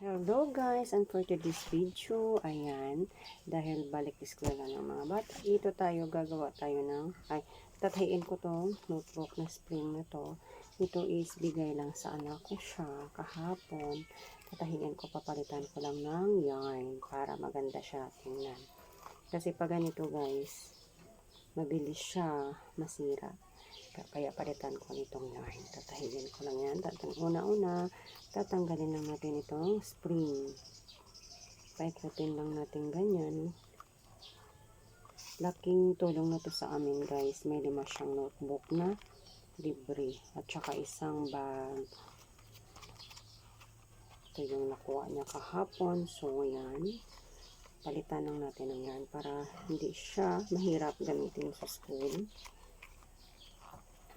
Hello guys, and for today's video, ayan, dahil balik eskwela ng mga bata, dito tayo gagawa tayo ng, ay, tathayin ko to notebook na spring na to. Ito is bigay lang sa anak ko siya kahapon. Tatahiin ko, papalitan ko lang ng yarn para maganda siya tingnan. Kasi pag ganito guys, mabilis siya masira. Kaya palitan ko nitong yarn. Tatahiin ko lang yan. Tatang una-una, tatanggalin lang natin itong spring. Paikutin lang natin ganyan. Laking tulong na to sa amin guys. May lima siyang notebook na libre. At saka isang bag. Ito yung nakuha niya kahapon. So, yan. Palitan lang natin ng yan para hindi siya mahirap gamitin sa school.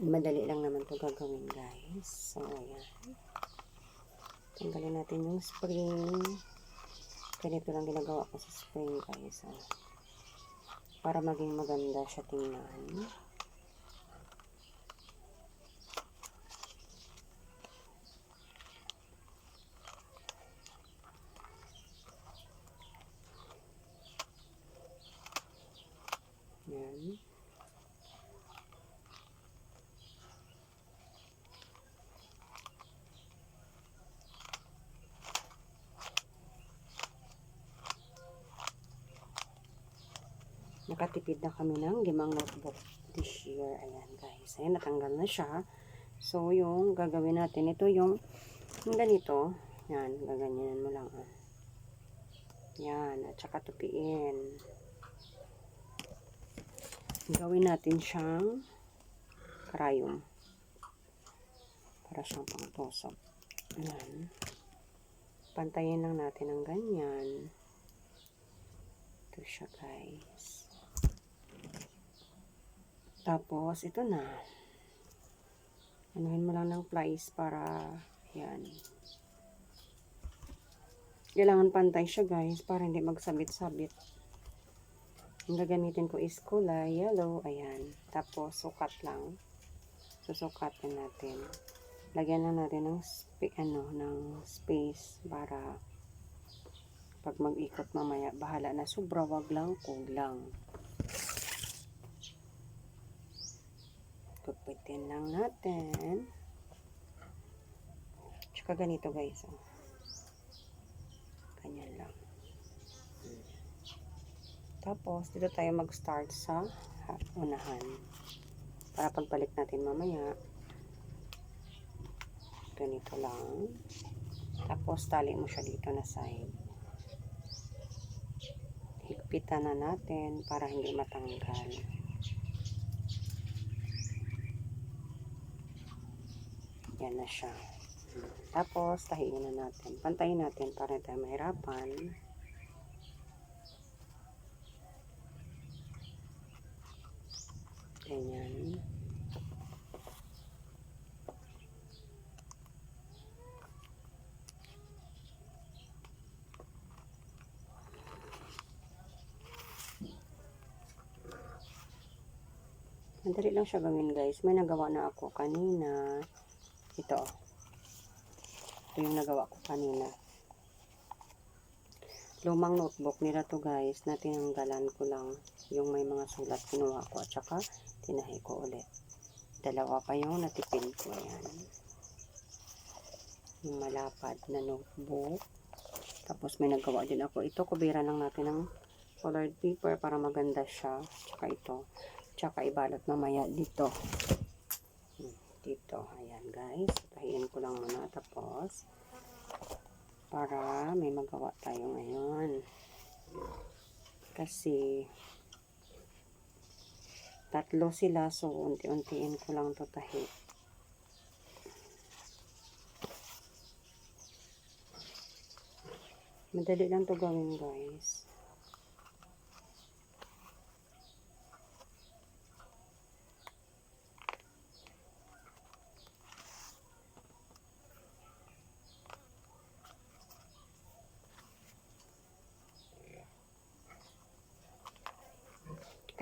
Madali lang naman to gagawin guys. So, ayan. Tanggalin natin yung spring. Ganito lang ginagawa ko sa spring guys. Oh. Para maging maganda siya tingnan. Yan. Nakatipid na kami ng limang notebook this year. Ayan guys. Ayan, natanggal na siya. So, yung gagawin natin, ito yung, yung ganito. Yan, gaganyanan mo lang. Ah. Yan, at saka tupiin. Gawin natin siyang karayom. Para siyang pangtusok. Ayan. Pantayin lang natin ng ganyan. Ito siya guys. Tapos, ito na. Anuhin mo lang ng plies para, yan. Kailangan pantay siya guys, para hindi magsabit-sabit. Ang gagamitin ko is kulay, yellow, ayan. Tapos, sukat lang. Susukatin natin. Lagyan lang natin ng, ano, ng space para pag mag-ikot mamaya, bahala na sobra, wag lang, kulang. Kupitin lang natin. Tsaka ganito guys. Oh. Ganyan lang. Tapos, dito tayo mag-start sa unahan. Para pagbalik natin mamaya, ganito lang. Tapos, tali mo siya dito na side. Higpitan na natin para hindi matanggal. Yan na siya. Tapos, tahiin na natin. Pantayin natin para tayo mahirapan. Ganyan. Madali lang siya gawin guys. May nagawa na ako kanina. Ito. Ito yung nagawa ko kanina. Lumang notebook nila to guys na tinanggalan ko lang yung may mga sulat kinuha ko at saka tinahi ko ulit. Dalawa pa yung natipid ko. Ayan. Yung malapad na notebook. Tapos may nagawa din ako. Ito kubira lang natin ng colored paper para maganda siya. Tsaka ito. Tsaka ibalot mamaya dito. Dito. Ayan guys. Tahiin ko lang muna. Tapos para may magawa tayo ngayon. Kasi tatlo sila so unti-untiin ko lang to tahi. Madali lang to gawin guys.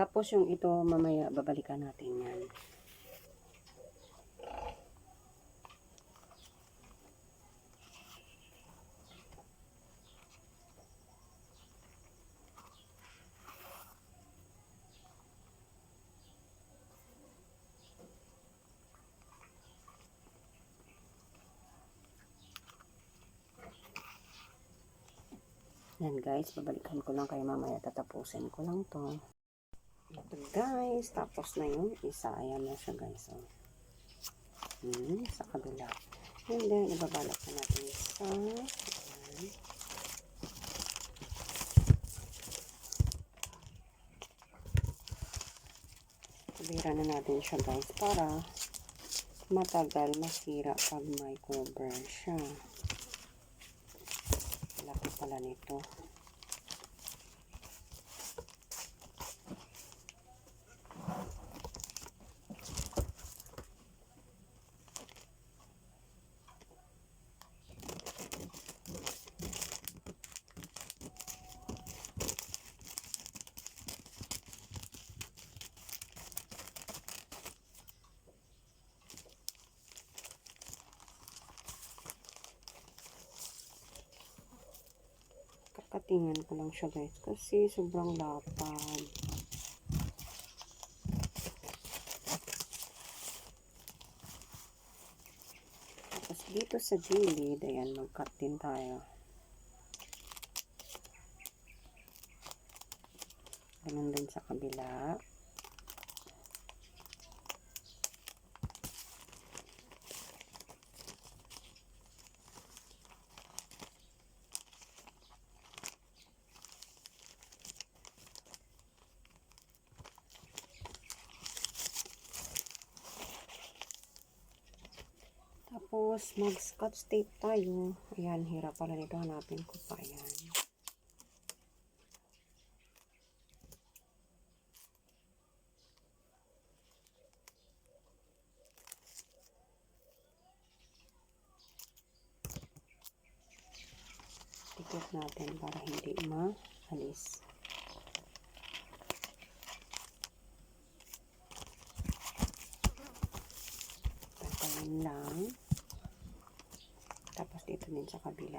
Tapos yung ito mamaya babalikan natin yan. Yan guys, babalikan ko lang kayo mamaya. Tatapusin ko lang to. Ito guys, tapos na yung isa. Ayan na siya guys. Oh. Hmm, sa kabila. And then, ibabalak na natin isa. Ayan. Na natin siya guys para matagal masira pag may cover siya. Laki pala nito. Kakatingan ko lang siya guys kasi sobrang lapad. Tapos dito sa gilid, ayan, mag-cut din tayo. Ganun din sa kabila. Tapos, mag-scotch tape tayo. Ayan, hirap pala nito. Hanapin ko pa. Ayan. Tikit natin para hindi ma-alis. Patayin lang. Din sa kabila.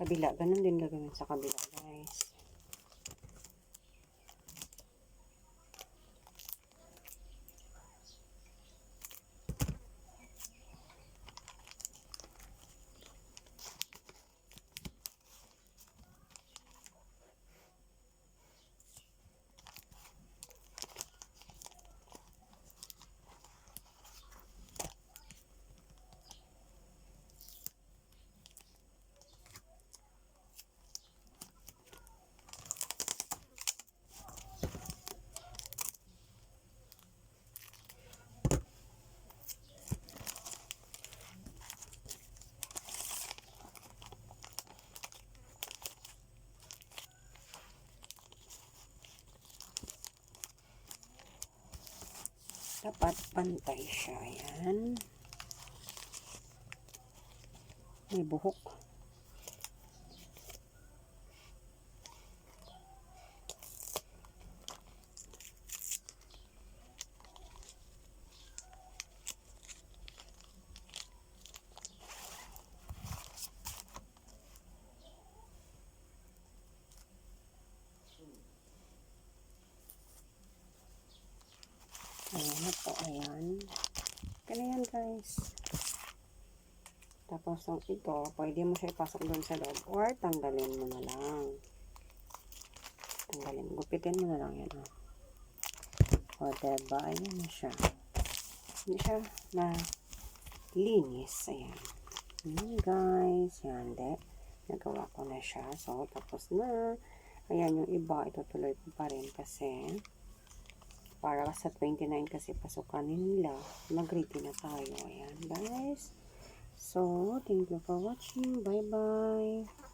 Kabila. Ganun din gagawin sa kabila, guys. Dapat pantay siya. Ayan. May buhok. Ayan po, ayan. Yan, guys. Tapos, yung ito, pwede mo siya ipasok doon sa loob or tanggalin mo na lang. Tanggalin. Gupitin mo na lang yan, oh. O, diba? Ayan na siya. Hindi siya na linis. Ayan. Ayan, guys. Yan, de. Nagawa ko na siya. So, tapos na. Ayan, yung iba, itutuloy ko pa rin kasi para sa 29 kasi pasukan nila. Mag-ready na tayo. Ayan, guys. So, thank you for watching. Bye-bye.